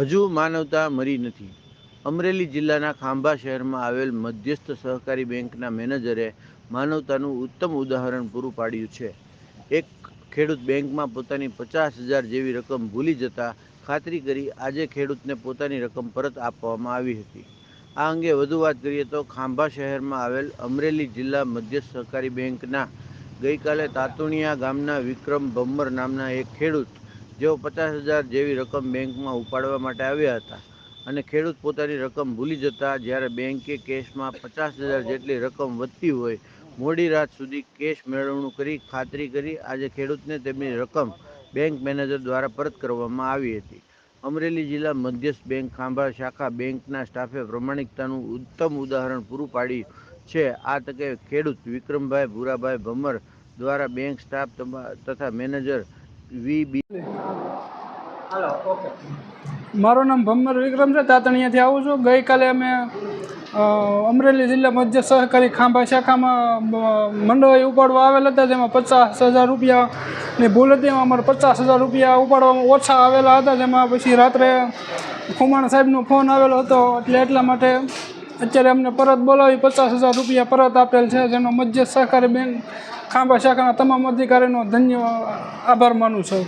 હજુ માનવતા મરી નથી. અમરેલી જિલ્લાના ખાંભા શહેરમાં આવેલ મધ્યસ્થ સહકારી બેંકના મેનેજરે માનવતાનું ઉત્તમ ઉદાહરણ પૂરું પાડ્યું છે. એક ખેડૂત બેંકમાં પોતાની પચાસ હજાર જેવી રકમ ભૂલી જતા ખાતરી કરી આજે ખેડૂતને પોતાની રકમ પરત આપવામાં આવી હતી. આ અંગે વધુ વાત કરીએ તો ખાંભા શહેરમાં આવેલ અમરેલી જિલ્લા મધ્યસ્થ સહકારી બેંકના ગઈકાલે તાતુણિયા ગામના વિક્રમ ભમ્મર નામના એક ખેડૂત જેઓ પચાસ હજાર જેવી રકમ બેંકમાં ઉપાડવા માટે આવ્યા હતા અને ખેડૂત પોતાની રકમ ભૂલી જતા જ્યારે બેંકે કેશમાં પચાસ હજાર જેટલી રકમ વધતી હોય, મોડી રાત સુધી કેશ મેળવણું કરી ખાતરી કરી આજે ખેડૂતને તેમની રકમ બેંક મેનેજર દ્વારા પરત કરવામાં આવી હતી. અમરેલી જિલ્લા મધ્યસ્થ બેંક ખાંભા શાખા બેંકના સ્ટાફે પ્રમાણિકતાનું ઉત્તમ ઉદાહરણ પૂરું પાડ્યું છે. આ તકે ખેડૂત વિક્રમભાઈ ભૂરાભાઈ ભમર દ્વારા બેંક સ્ટાફ તથા મેનેજર વી બી મારું નામ ભમર વિક્રમ છે તાતણીયાથી આવું છું. ગઈકાલે અમે અમરેલી જિલ્લા મધ્ય સહકારી ખાંભા શાખામાં મંડળ ઉપાડવા આવેલ હતા જેમાં પચાસ હજાર રૂપિયાની ભૂલ હતી. એમાં અમારે પચાસ હજાર રૂપિયા ઉપાડવામાં ઓછા આવેલા હતા જેમાં પછી રાત્રે ખુમાણ સાહેબનો ફોન આવેલો હતો એટલે એટલા માટે અત્યારે અમને પરત બોલાવી પચાસ હજાર રૂપિયા પરત આપેલ છે, જેનો મધ્ય સહકારી બેંક ખાંભા શાખાના તમામ અધિકારીનો ધન્ય આભાર માનું છું.